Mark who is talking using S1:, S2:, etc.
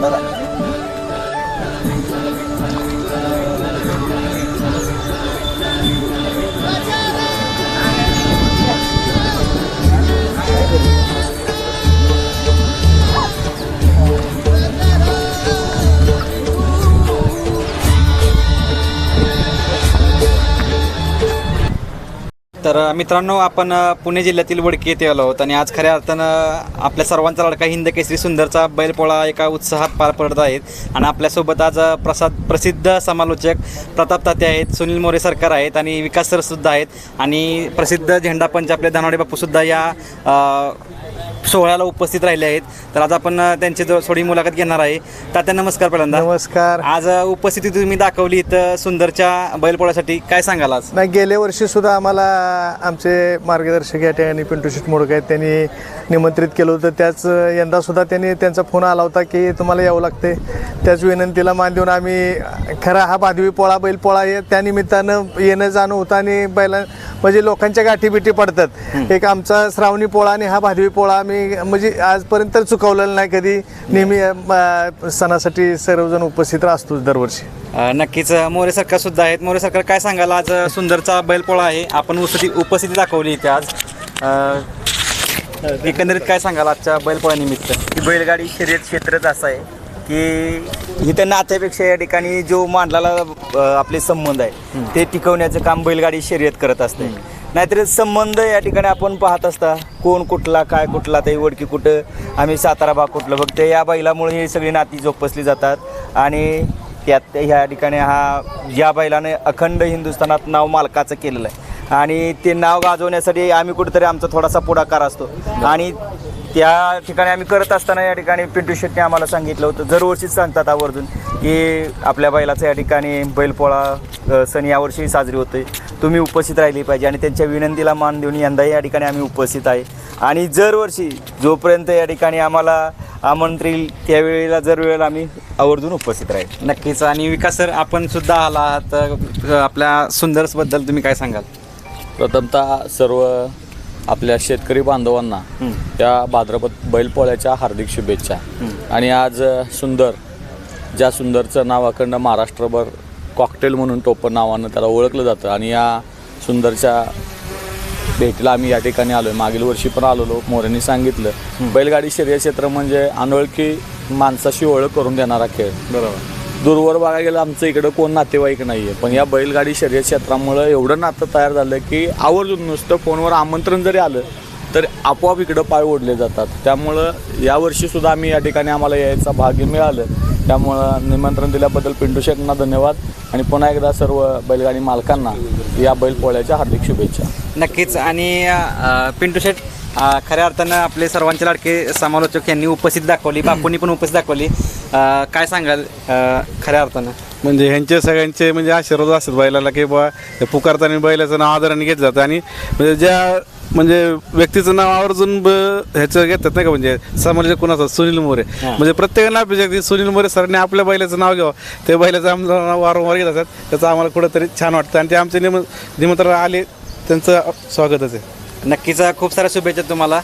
S1: दादा तर मित्रांनो आपण पुणे जिल्ह्यातील वडकी येथे आलो आहोत आणि आज खऱ्या अर्थानं आपल्या सर्वांचा लाडका हिंद केसरी सुंदरचा बैलपोळा एका उत्साहात पार पडत आहेत. आणि आपल्यासोबत आज प्रसाद प्रसिद्ध समालोचक प्रताप ताते आहेत सुनील मोरे सरकार आहेत आणि विकास सरसुद्धा आहेत. आणि प्रसिद्ध झेंडापंच आपले धनावडे बापूसुद्धा या सोहळ्याला उपस्थित राहिले आहेत. तर आज आपण त्यांची जो- थोडी मुलाखत घेणार आहे तात्या नमस्कार पहिल्यांदा.
S2: नमस्कार.
S1: आज उपस्थिती तुम्ही दाखवली इथं सुंदरच्या बैलपोळ्यासाठी. काय सांगाल आज?
S2: नाही गेल्या वर्षी सुद्धा आम्हाला आमचे मार्गदर्शक या ठिकाणी पिंटू शेट मोडक आहेत. त्यांनी निमंत्रित केलं होतं. त्याच यंदा सुद्धा त्यांनी त्यांचा फोन आला होता की तुम्हाला यावं लागते त्याच विनंतीला मान देऊन आम्ही खरा हा बादवी पोळा बैल पोळा हे त्या निमित्तानं येणं जाणं होतं आणि बैला म्हणजे लोकांच्या गाठी बिठी पडतात एक आमचा श्रावणी पोळा आणि हा भादवी पोळा आम्ही म्हणजे आजपर्यंत चुकवलेला नाही कधी नेहमी सणासाठी सर्वजण उपस्थित असतोच दरवर्षी.
S1: नक्कीच मोरे सरकार सुद्धा आहेत. मोरे सरकार काय सांगाल? आज सुंदरचा बैलपोळा आहे. आपण उपस्थिती उपस्थिती दाखवली इथे आज. अ, एकंदरीत काय सांगाल आजच्या बैलपोळ्यानिमित्त
S3: की बैलगाडी शर्यत क्षेत्रच असं आहे की इथं नात्यापेक्षा या ठिकाणी जो मांडलेला आपले संबंध आहे ते टिकवण्याचं काम बैलगाडी शर्यत करत असते. नाहीतर संबंध या ठिकाणी आपण पाहत असता कोण कुठला काय कुठला ते वडकी कुठं आम्ही सातारा भाग कुठलं फक्त या बैलामुळे ही सगळी नाती जोपासली जातात. आणि त्यात ह्या ठिकाणी हा या बैलाने अखंड हिंदुस्थानात नाव मालकाचं केलेलं आहे. आणि ते नाव गाजवण्यासाठी आम्ही कुठेतरी आमचा थोडासा पुढाकार असतो. आणि त्या ठिकाणी आम्ही करत असताना या ठिकाणी पिंटू शेट्टी आम्हाला सांगितलं होतं. दरवर्षीच सांगतात आवर्जून की आपल्या बैलाचं या ठिकाणी बैलपोळा सण यावर्षी साजरी होते तुम्ही उपस्थित राहिली पाहिजे आणि त्यांच्या विनंतीला मान देऊन यंदाही या ठिकाणी आम्ही उपस्थित आहे. आणि दरवर्षी जोपर्यंत या ठिकाणी आम्हाला आमंत्रित त्यावेळेला जर वेळेला आम्ही आवर्जून उपस्थित राहील.
S1: नक्कीच. आणि विकास सर आपण सुद्धा आला तर आपल्या सुंदरसबद्दल तुम्ही काय सांगाल?
S4: प्रथमतः सर्व आपल्या शेतकरी बांधवांना त्या भाद्रपद बैलपोळ्याच्या हार्दिक शुभेच्छा. आणि आज सुंदर ज्या सुंदरचं नाव अखंड महाराष्ट्रभर कॉकटेल म्हणून टोपण नावानं त्याला ओळखलं जातं आणि या सुंदरच्या भेटीला आम्ही या ठिकाणी आलो आहे मागील वर्षी पण आलेलो मोरेंनी सांगितलं. बैलगाडी शर्यत क्षेत्र म्हणजे अनोळखी माणसाशी ओळख करून देणारा खेळ.
S1: बरोबर.
S4: दूरवर बघायला गेलं आमचं इकडं कोण नातेवाईक नाही आहे पण या बैलगाडी शर्यत क्षेत्रामुळं एवढं नातं तयार झालं की आवर्जून नुसतं फोनवर आमंत्रण जरी आलं तर आपोआप इकडं पाय ओढले जातात. त्यामुळं यावर्षीसुद्धा आम्ही या ठिकाणी आम्हाला यायचा भाग्य मिळालं. त्यामुळं निमंत्रण दिल्याबद्दल पिंटू शेखना धन्यवाद. आणि पुन्हा एकदा सर्व बैलगाडी मालकांना या बैलपोळ्याच्या हार्दिक शुभेच्छा.
S1: नक्कीच. आणि पिंटू शेट खऱ्या अर्थानं आपले सर्वांचे लाडके समालोचक यांनी उपस्थित दाखवली बापूंनी पण उपस्थित दाखवली. अ, काय सांगाल अ, खऱ्या अर्थानं?
S5: म्हणजे ह्यांचे सगळ्यांचे म्हणजे आशीर्वाद असतात बैलाला की बा पुकारताना बैलाचं नाव आदराने घेतलं जातं. आणि म्हणजे ज्या म्हणजे व्यक्तीचं नाव आवर्जून ब ह्याचं घेतात नाही का? म्हणजे समाजाचे कोणाचं? सुनील मोरे. म्हणजे प्रत्येकाला अपेक्षा सुनील मोरे सरांनी आपल्या बैलाचं नाव घ्यावं. ते बैलाचं आमचं नाव वारंवार घेत असतात. त्याचं आम्हाला कुठंतरी छान वाटतं. आणि ते आमचे निम निमंत्रण आले त्यांचं स्वागतच आहे.
S1: नक्कीच खूप साऱ्या शुभेच्छा तुम्हाला.